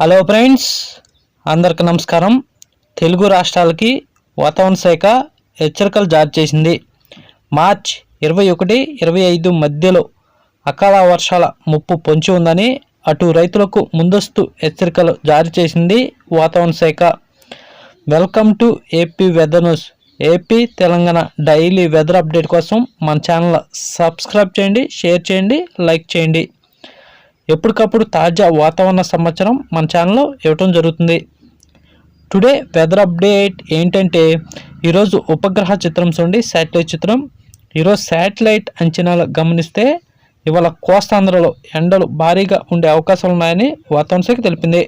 Hello friends అందరికి నమస్కారం. తెలుగు రాష్ట్రాలకి వాతావరణ శాఖ హెచ్చరికలు జారీ చేసింది. మార్చ్ ఇరవై ఒకటి ఇరవై ఐదు మధ్యలో అకాల వర్షాల ముప్పు పొంచి ఉందని అటు రైతులకు ముందస్తు హెచ్చరికలు జారీ చేసింది వాతావరణ శాఖ. Welcome to AP weather news AP Telangana daily weather update కోసం మన ఛానల్ సబ్స్క్రైబ్ చేయండి షేర్ చేయండి లైక్ చేయండి. ఎప్పటికప్పుడు తాజా వాతావరణ సమాచారం మన ఛానల్లో ఇవ్వటం జరుగుతుంది. టుడే వెదర్ అప్డేట్ ఏంటంటే ఈరోజు ఉపగ్రహ చిత్రం చూడండి శాటిలైట్ చిత్రం. ఈరోజు శాటిలైట్ అంచనాలు గమనిస్తే ఇవాళ కోస్తాంధ్రలో ఎండలు భారీగా ఉండే అవకాశాలు ఉన్నాయని వాతావరణ శాఖ తెలిపింది.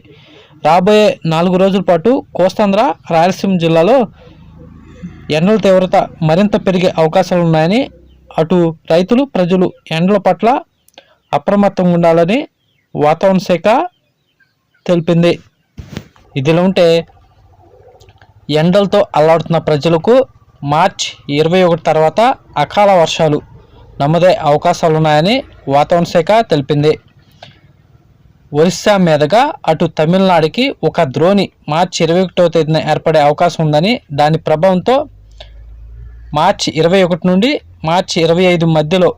రాబోయే నాలుగు రోజుల పాటు కోస్తాంధ్ర రాయలసీమ జిల్లాలో ఎండల తీవ్రత మరింత పెరిగే అవకాశాలు ఉన్నాయని అటు రైతులు ప్రజలు ఎండల పట్ల అప్రమత్తంగా ఉండాలని వాతావరణ శాఖ తెలిపింది. ఇదిలో ఉంటే ఎండలతో అల్లాడుతున్న ప్రజలకు మార్చ్ ఇరవై ఒకటి తర్వాత అకాల వర్షాలు నమోదయ్యే అవకాశాలు ఉన్నాయని వాతావరణ శాఖ తెలిపింది. ఒరిస్సా మీదుగా అటు తమిళనాడుకి ఒక ద్రోణి మార్చి ఇరవై ఒకటో తేదీన ఏర్పడే అవకాశం ఉందని దాని ప్రభావంతో మార్చి ఇరవై ఒకటి నుండి మార్చి ఇరవై ఐదు మధ్యలో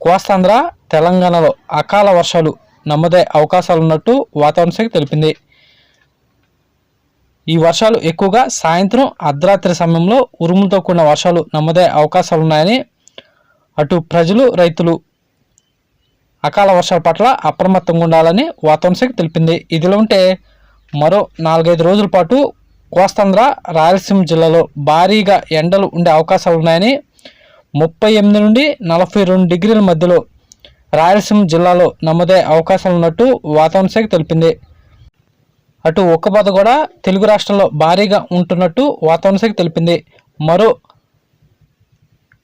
కోస్తాంధ్ర తెలంగాణలో అకాల వర్షాలు నమ్మదే అవకాశాలు ఉన్నట్టు వాతావరణ శాఖ తెలిపింది. ఈ వర్షాలు ఎక్కువగా సాయంత్రం అర్ధరాత్రి సమయంలో ఉరుములతో కూడిన వర్షాలు నమ్మదే అవకాశాలు ఉన్నాయని అటు ప్రజలు రైతులు అకాల వర్షాల పట్ల అప్రమత్తంగా ఉండాలని వాతావరణ శాఖ తెలిపింది. ఇదిలో ఉంటే మరో నాలుగైదు రోజుల పాటు కోస్తాంధ్ర రాయలసీమ జిల్లాలో భారీగా ఎండలు ఉండే అవకాశాలు ఉన్నాయని ముప్పై ఎనిమిది నుండి నలభై రెండు డిగ్రీల మధ్యలో రాయలసీమ జిల్లాలో నమోదే అవకాశాలు ఉన్నట్టు వాతావరణ శాఖ తెలిపింది. అటు ఉక్కబాత కూడా తెలుగు రాష్ట్రాల్లో భారీగా ఉంటున్నట్టు వాతావరణ శాఖ తెలిపింది. మరో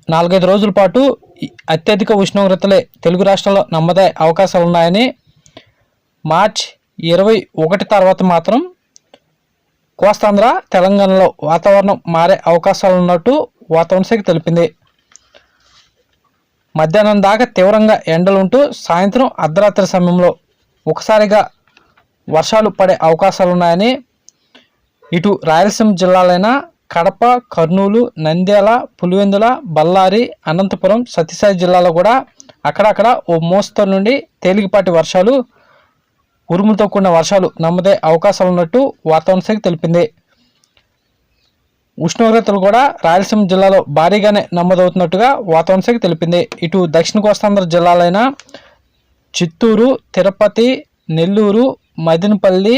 నాలుగైదు రోజుల పాటు అత్యధిక ఉష్ణోగ్రతలే తెలుగు రాష్ట్రాల్లో నమ్మదే అవకాశాలు ఉన్నాయని మార్చ్ ఇరవై ఒకటి తర్వాత మాత్రం కోస్తాంధ్ర తెలంగాణలో వాతావరణం మారే అవకాశాలు ఉన్నట్టు వాతావరణ శాఖ తెలిపింది. మధ్యాహ్నం దాకా తీవ్రంగా ఎండలుంటూ సాయంత్రం అర్ధరాత్రి సమయంలో ఒకసారిగా వర్షాలు పడే అవకాశాలు ఉన్నాయని ఇటు రాయలసీమ జిల్లాలైన కడప కర్నూలు నంద్యాల పులివెందుల బళ్ళారి అనంతపురం సత్యసాయి జిల్లాలో కూడా అక్కడక్కడ ఓ మోస్తరు నుండి తేలికపాటి వర్షాలు ఉరుములతో కూడిన వర్షాలు నమ్మదే అవకాశాలు ఉన్నట్టు వాతావరణ శాఖ తెలిపింది. ఉష్ణోగ్రతలు కూడా రాయలసీమ జిల్లాలో భారీగానే నమోదవుతున్నట్టుగా వాతావరణ శాఖ తెలిపింది. ఇటు దక్షిణ కోస్తాంధ్ర జిల్లాలైన చిత్తూరు తిరుపతి నెల్లూరు మదినపల్లి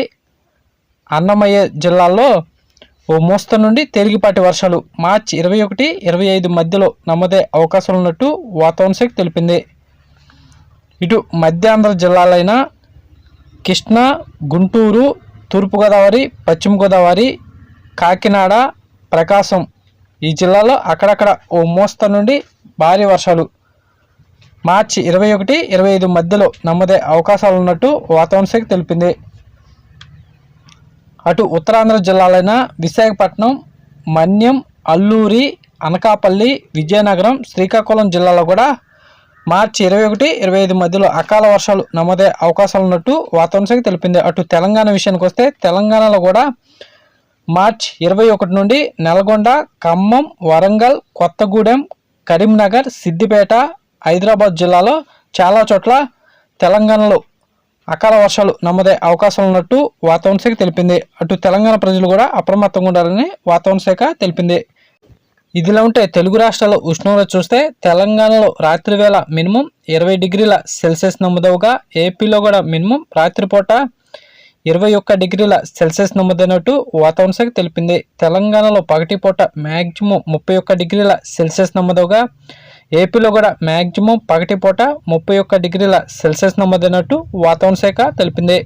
అన్నమయ్య జిల్లాల్లో ఓ మోస్తరు నుండి తేలికపాటి వర్షాలు మార్చి ఇరవై ఒకటి ఇరవై ఐదు మధ్యలో నమోదే అవకాశాలు ఉన్నట్టు వాతావరణ శాఖ తెలిపింది. ఇటు మధ్యాంధ్ర జిల్లాలైన కృష్ణా గుంటూరు తూర్పుగోదావరి పశ్చిమ గోదావరి కాకినాడ ప్రకాశం. ఈ జిల్లాలో అక్కడక్కడ ఓ మోస్త నుండి భారీ వర్షాలు. మార్చి ఇరవై ఒకటి ఇరవై ఐదు మధ్యలో నమ్మదే అవకాశాలు ఉన్నట్టు వాతావరణ శాఖ తెలిపింది. అటు ఉత్తరాంధ్ర జిల్లాలైన విశాఖపట్నం మన్యం అల్లూరి అనకాపల్లి విజయనగరం శ్రీకాకుళం జిల్లాలో కూడా మార్చి ఇరవై ఒకటి ఇరవై ఐదు మధ్యలో అకాల వర్షాలు నమోదే అవకాశాలు ఉన్నట్టు వాతావరణ శాఖ తెలిపింది. అటు తెలంగాణ విషయానికి వస్తే తెలంగాణలో కూడా మార్చ్ ఇరవై ఒకటి నుండి నల్గొండ ఖమ్మం వరంగల్ కొత్తగూడెం కరీంనగర్ సిద్దిపేట హైదరాబాద్ జిల్లాలో చాలా చోట్ల తెలంగాణలో అకాల వర్షాలు నమోదే అవకాశాలు ఉన్నట్టు వాతావరణ శాఖ తెలిపింది. అటు తెలంగాణ ప్రజలు కూడా అప్రమత్తంగా ఉండాలని వాతావరణ శాఖ తెలిపింది. ఇదిలా ఉంటే తెలుగు రాష్ట్రాల ఉష్ణోగ్రత చూస్తే తెలంగాణలో రాత్రి వేళ మినిమం ఇరవై డిగ్రీల సెల్సియస్ నమోదవగా ఏపీలో కూడా మినిమం రాత్రిపూట ఇరవై ఒక్క డిగ్రీల సెల్సియస్ నమోదైనట్టు వాతావరణ శాఖ తెలిపింది. తెలంగాణలో పగటిపూట మ్యాక్సిమం ముప్పై ఒక్క డిగ్రీల సెల్సియస్ నమోదవగా ఏపీలో కూడా మ్యాక్సిమం పగటిపూట ముప్పై ఒక్క డిగ్రీల సెల్సియస్ నమోదైనట్టు వాతావరణ శాఖ తెలిపింది.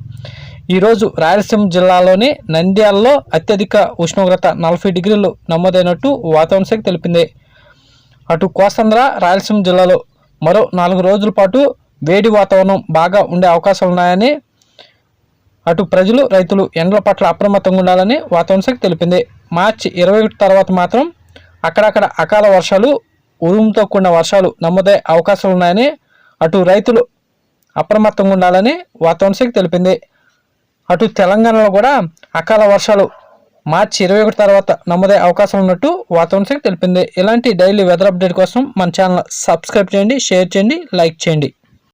ఈరోజు రాయలసీమ జిల్లాలోని నంద్యాలలో అత్యధిక ఉష్ణోగ్రత నలభై డిగ్రీలు నమోదైనట్టు వాతావరణ శాఖ తెలిపింది. అటు కోస్తాంధ్ర రాయలసీమ జిల్లాలో మరో నాలుగు రోజుల పాటు వేడి వాతావరణం బాగా ఉండే అవకాశాలు ఉన్నాయని అటు ప్రజలు రైతులు ఎండల పట్ల అప్రమత్తంగా ఉండాలని వాతావరణ శాఖ తెలిపింది. మార్చి ఇరవై ఒకటి తర్వాత మాత్రం అక్కడక్కడ అకాల వర్షాలు ఉరుముతో కూడిన వర్షాలు నమోదయ్యే అవకాశాలు ఉన్నాయని అటు రైతులు అప్రమత్తంగా ఉండాలని వాతావరణ శాఖ తెలిపింది. అటు తెలంగాణలో కూడా అకాల వర్షాలు మార్చి ఇరవై ఒకటి తర్వాత నమోదయ్యే అవకాశం ఉన్నట్టు వాతావరణ శాఖ తెలిపింది. ఇలాంటి డైలీ వెదర్ అప్డేట్ కోసం మన ఛానల్ సబ్స్క్రైబ్ చేయండి షేర్ చేయండి లైక్ చేయండి.